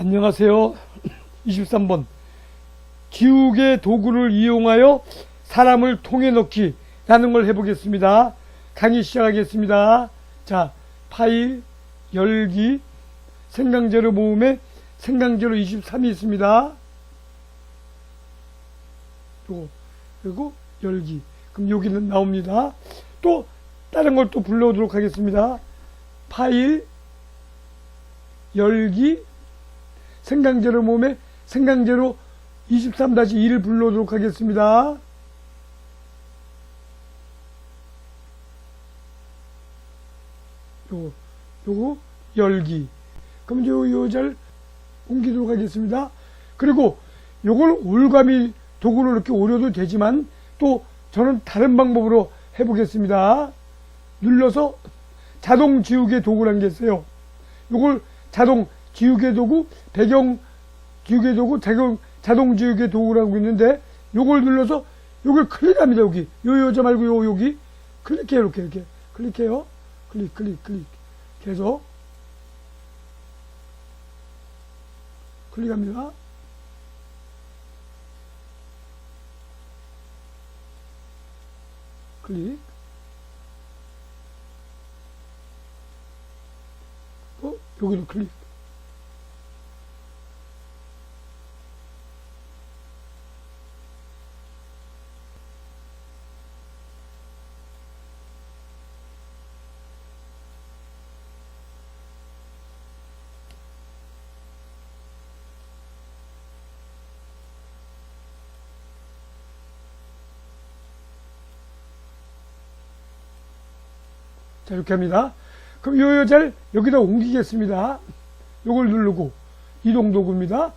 안녕하세요. 23번. 지우개 도구를 이용하여 사람을 통에 넣기 라는 걸 해보겠습니다. 강의 시작하겠습니다. 자, 파일, 열기, 생강제로 모음에 생강제로 23이 있습니다. 요거, 그리고 열기. 그럼 여기는 나옵니다. 또 다른 걸 또 불러오도록 하겠습니다. 파일, 열기, 생강제로 몸에 생강제로 23-2를 불러오도록 하겠습니다. 요거, 요거, 열기. 그럼 요, 요잘 옮기도록 하겠습니다. 그리고 요걸 올가미 도구로 이렇게 오려도 되지만 또 저는 다른 방법으로 해보겠습니다. 눌러서 자동 지우개 도구라는 게 있어요. 요걸 자동 지우개 도구, 배경 지우개 도구, 자동, 자동 지우개 도구라고 있는데 요걸 눌러서 요걸 클릭합니다. 여기. 요 여자 말고 요 여기. 클릭해요. 이렇게 이렇게. 클릭해요. 클릭 클릭 클릭. 계속 클릭합니다. 클릭. 어? 여기도 클릭. 자, 이렇게 합니다. 그럼 요 여자를 여기다 옮기겠습니다. 요걸 누르고 이동 도구입니다.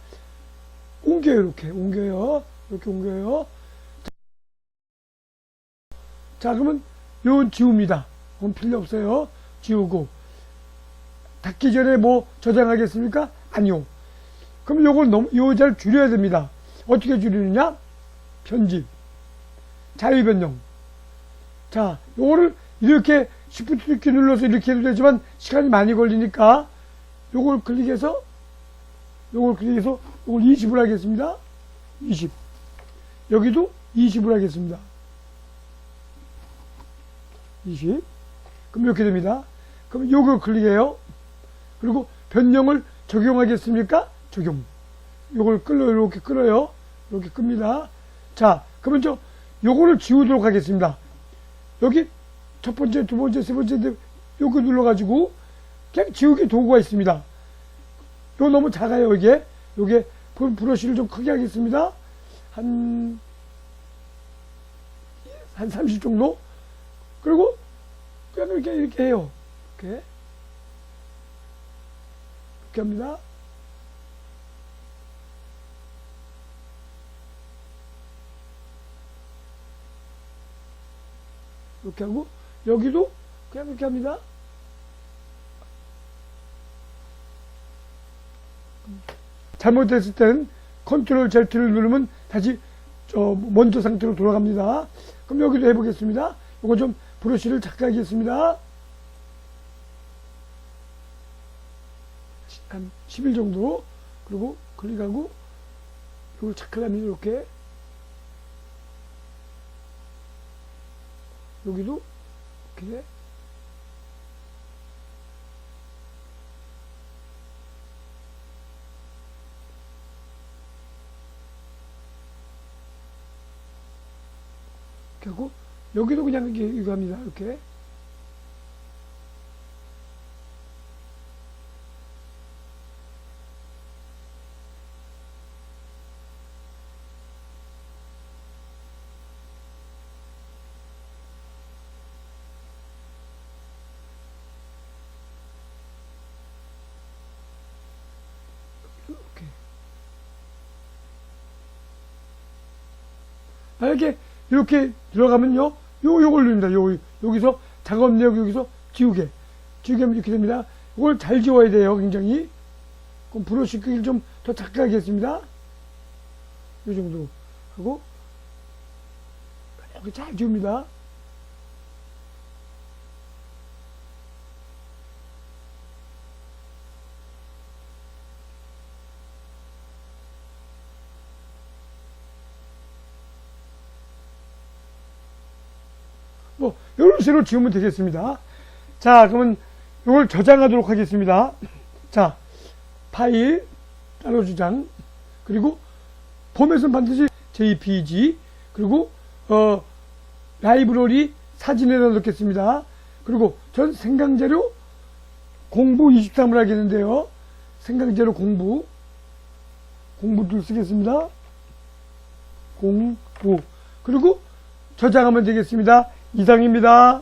옮겨요, 이렇게. 옮겨요. 이렇게 옮겨요. 자, 그러면 요 지웁니다. 그건 필요 없어요. 지우고. 닫기 전에 뭐 저장하겠습니까? 아니요. 그럼 요걸 너무, 요 여자를 줄여야 됩니다. 어떻게 줄이느냐? 편집. 자유 변경. 자, 요거를 이렇게 시프트 이렇게 눌러서 이렇게 해도 되지만 시간이 많이 걸리니까 요걸 클릭해서 요걸 클릭해서 요걸 20을 하겠습니다. 20. 여기도 20을 하겠습니다. 20. 그럼 이렇게 됩니다. 그럼 요걸 클릭해요. 그리고 변경을 적용하겠습니까? 적용. 요걸 끌어요. 이렇게 끌어요. 이렇게 끕니다. 자, 그러면 저 요거를 지우도록 하겠습니다. 여기 첫 번째, 두 번째, 세 번째, 네, 요거 눌러가지고 그냥 지우개 도구가 있습니다. 요 너무 작아요, 이게. 요게 브- 브러쉬를 좀 크게 하겠습니다. 한, 한 30 정도? 그리고 그냥 이렇게, 이렇게 해요. 이렇게. 이렇게 합니다. 이렇게 하고, 여기도 그냥 이렇게 합니다. 잘못됐을 때는 컨트롤 Z를 누르면 다시 저 먼저 상태로 돌아갑니다. 그럼 여기도 해보겠습니다. 이거 좀 브러쉬를 작게 하겠습니다. 한 10일 정도. 그리고 클릭하고 이걸 작게 하면 이렇게 여기도 이렇게 하고 여기도 그냥. 이렇게 이렇게 만약에 이렇게 들어가면요. 요 요걸 누릅니다. 요 여기서 작업 내역 여기서 지우개. 지우개 하면 이렇게 됩니다. 이걸 잘 지워야 돼요 굉장히. 그럼 브러쉬 크기를 좀 더 작게 하겠습니다. 요 정도 하고. 이렇게 잘 지웁니다 뭐 이런 식으로 지우면 되겠습니다. 자, 그러면 이걸 저장하도록 하겠습니다. 자, 파일 따로 저장 그리고 폼에서는 반드시 JPG 그리고 어 라이브러리 사진에다 넣겠습니다. 그리고 전 생강재료 공부 23을 하겠는데요. 생강재료 공부 공부를 쓰겠습니다. 공부 그리고 저장하면 되겠습니다. 이상입니다.